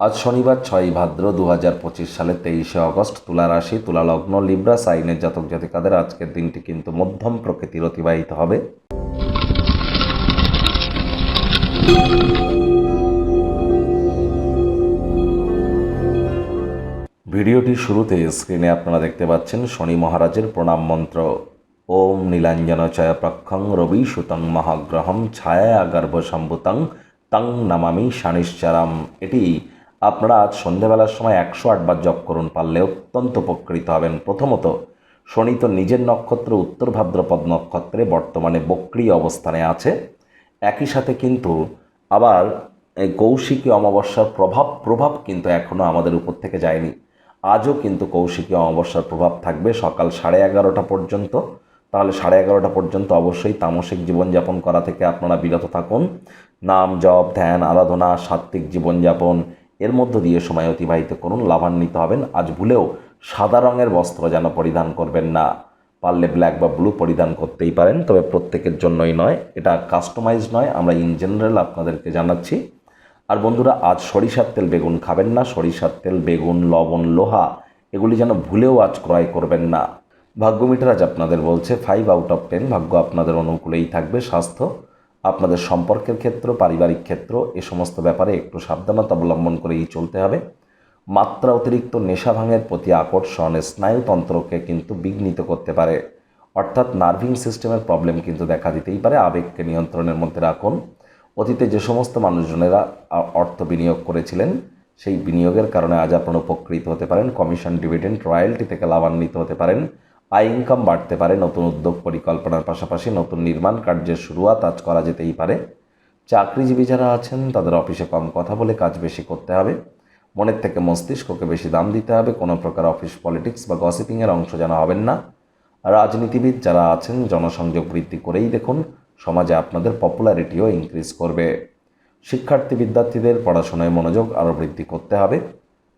আজ শনিবার ছয়ই ভাদ্র দু হাজার পঁচিশ সালের তেইশে অগস্ট তুলা রাশি, তুলা লগ্ন, লিব্রা, সাইনের জাতক জাতিকাদের আজকের দিনটি কিন্তু মধ্যম প্রকৃতির অতিবাহিত হবে। ভিডিওটির শুরুতে স্ক্রিনে আপনারা দেখতে পাচ্ছেন শনি মহারাজের প্রণাম মন্ত্র। ওম নীলাঞ্জন চয় প্রক্ষং রবি সুতং মহাগ্রহম ছায়া গর্ভ সম্ভুতং তং নামামি শানিশ্চারাম। এটি আপনারা আজ সন্ধেবেলার সময় একশো আটবার জপ করুন, পারলে অত্যন্ত উপকৃত হবেন। প্রথমত, শনি তো নিজের নক্ষত্র উত্তর ভাদ্রপদ নক্ষত্রে বর্তমানে বক্রি অবস্থানে আছে। একই সাথে কিন্তু আবার এই কৌশিকী অমাবস্যার প্রভাব প্রভাব কিন্তু এখনও আমাদের উপর থেকে যায়নি। আজও কিন্তু কৌশিকী অমাবস্যার প্রভাব থাকবে সকাল সাড়ে এগারোটা পর্যন্ত। তাহলে সাড়ে এগারোটা পর্যন্ত অবশ্যই তামসিক জীবনযাপন করা থেকে আপনারা বিরত থাকুন। নাম জপ, ধ্যান, আরাধনা, সাত্ত্বিক জীবনযাপন এর মধ্য দিয়ে সময় অতিবাহিত করুন, লাভান্বিত হবেন। আজ ভুলেও সাদা রঙের বস্ত্র যেন পরিধান করবেন না। পারলে ব্ল্যাক বা ব্লু পরিধান করতেই পারেন, তবে প্রত্যেকের জন্যই নয়। এটা কাস্টমাইজ নয়, আমরা ইন জেনারেল আপনাদেরকে জানাচ্ছি। আর বন্ধুরা, আজ সরিষার তেল বেগুন খাবেন না। সরিষার তেল, বেগুন, লবণ, লোহা, এগুলি যেন ভুলেও আজ ক্রয় করবেন না। ভাগ্যমিটার আজ আপনাদের বলছে ফাইভ আউট অফ টেন ভাগ্য আপনাদের অনুকূলেই থাকবে, স্বাস্থ্য আপনাদের সম্পর্কের ক্ষেত্র, পারিবারিক ক্ষেত্র, এ সমস্ত ব্যাপারে একটু সাবধানতা অবলম্বন করেই চলতে হবে। মাত্রা অতিরিক্ত নেশা ভাঙের প্রতি আকর্ষণ স্নায়ুতন্ত্রকে কিন্তু বিঘ্নিত করতে পারে। অর্থাৎ নার্ভিং সিস্টেমের প্রবলেম কিন্তু দেখা দিতেই পারে। আবেগকে নিয়ন্ত্রণের মধ্যে রাখুন। অতীতে যে সমস্ত মানুষজনেরা অর্থ বিনিয়োগ করেছিলেন, সেই বিনিয়োগের কারণে আজ আপনারা উপকৃত হতে পারেন। কমিশন, ডিভিডেন্ট, রয়্যালটি থেকে লাভান্বিত হতে পারেন। আয় ইনকাম বাড়তে পারে, নতুন উদ্যোগ পরিকল্পনার পাশাপাশি নতুন নির্মাণ কার্যের শুরুয়াত আজ করা যেতেই পারে। চাকরিজীবী যারা আছেন, তাদের অফিসে কম কথা বলে কাজ বেশি করতে হবে। মনের থেকে মস্তিষ্ককে বেশি দাম দিতে হবে। কোনো প্রকার অফিস পলিটিক্স বা গসিপিংয়ের অংশ যেন হবেন না। রাজনীতিবিদ যারা আছেন, জনসংযোগ বৃদ্ধি করেই দেখুন, সমাজে আপনাদের পপুলারিটিও ইনক্রিজ করবে। শিক্ষার্থী বিদ্যার্থীদের পড়াশোনায় মনোযোগ আরও বৃদ্ধি করতে হবে।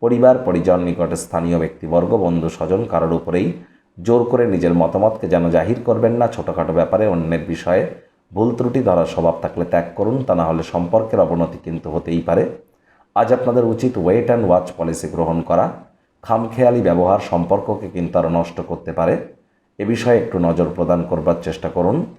পরিবার, পরিজন, নিকটে স্থানীয় ব্যক্তিবর্গ, বন্ধু, স্বজন কারোর উপরেই জোর করে নিজের মতামতকে যেন জাহির করবেন না, ছোটোখাটো ব্যাপারে অন্যের বিষয়ে ভুল ত্রুটি ধরার স্বভাব থাকলে ত্যাগ করুন, তা না হলে সম্পর্কের অবনতি কিন্তু হতেই পারে। আজ আপনাদের উচিত ওয়েট অ্যান্ড ওয়াচ পলিসি গ্রহণ করা। খামখেয়ালি ব্যবহার সম্পর্ককে কিন্তু আরও নষ্ট করতে পারে। এ বিষয়ে একটু নজর প্রদান করবার চেষ্টা করুন।